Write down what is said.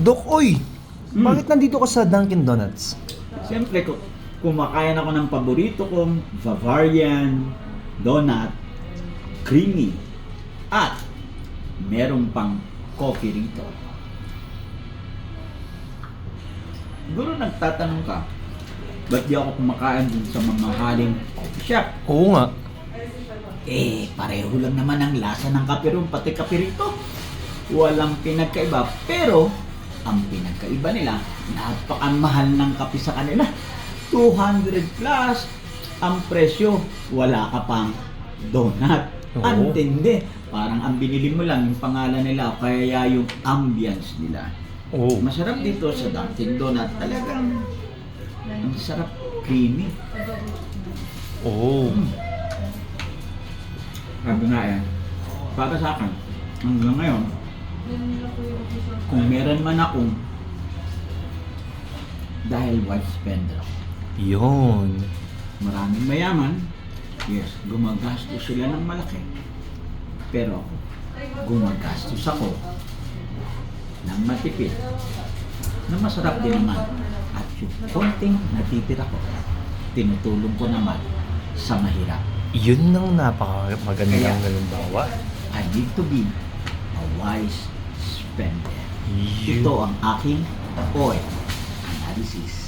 Dok, oy! Hmm. Bakit nandito ka sa Dunkin Donuts? Siyempre, ku- kumakain ako ng paborito kong Bavarian donut, creamy, at meron pang coffee rito. Siguro nagtatanong ka, ba't di ako kumakain dun sa mamahaling coffee shop? Oo nga. Eh, pareho lang naman ang lasa ng kape ron, pati kape rito. Walang pinagkaiba, pero ang pinagkaiba nila, napakamahal ng kape sa kanila. 200 plus ang presyo, wala ka pang donut. Oo. Ang tindi. Parang ang binili mo lang yung pangalan nila, kaya yung ambience nila. Oo. Masarap dito sa Dunkin' Donut. Talagang ang sarap, creamy. Oo. Mm. Sabi nga yan, para sa akin, hanggang ngayon, kung meron man akong dahil white spender ako. Yun. Maraming mayaman, yes, gumagastos sila ng malaki. Pero ako, gumagastos ako ng matipid na masarap din naman. At yung konting natitira ko, tinutulong ko naman sa mahirap. Yun ang napaka-magandang halimbawa. I need to be a wise spender. Yun. Ito ang aking oil analysis.